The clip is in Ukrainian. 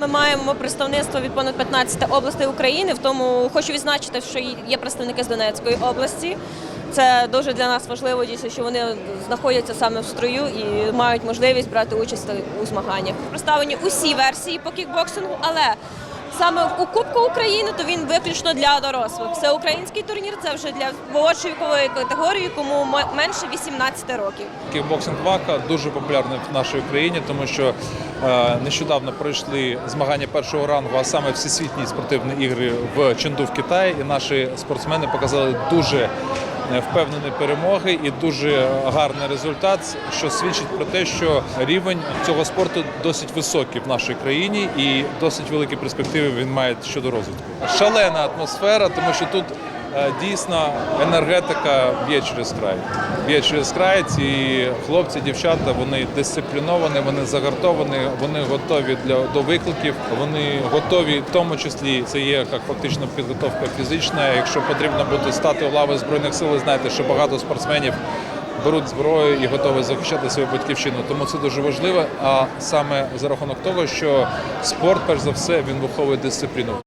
Ми маємо представництво від понад 15 областей України. В тому хочу відзначити, що є представники з Донецької області. Це дуже для нас важливо, дійсно, що вони знаходяться саме в строю і мають можливість брати участь у змаганнях. Представлені усі версії по кікбоксингу, але саме у Кубку України то він виключно для дорослих. Це український турнір, це вже для молодшої вікової категорії, кому менше 18 років. Кікбоксинг вака дуже популярний в нашій Україні, тому що е, нещодавно пройшли змагання першого рангу, а саме всесвітні спортивні ігри в Ченду в Китаї. І наші спортсмени показали дуже впевнені перемоги і дуже гарний результат, що свідчить про те, що рівень цього спорту досить високий в нашій країні і досить великі перспективи він має щодо розвитку. Шалена атмосфера, тому що тут Дійсно, енергетика б'є через край. Б'є через край. Ці хлопці, дівчата, вони дисципліновані, вони загартовані, вони готові для до викликів. Вони готові, в тому числі це є як фактично підготовка фізична. Якщо потрібно буде стати в лави збройних сил, знаєте, що багато спортсменів. Беруть зброю і готові захищати свою батьківщину, тому це дуже важливо. А саме за рахунок того, що спорт, перш за все, він виховує дисципліну.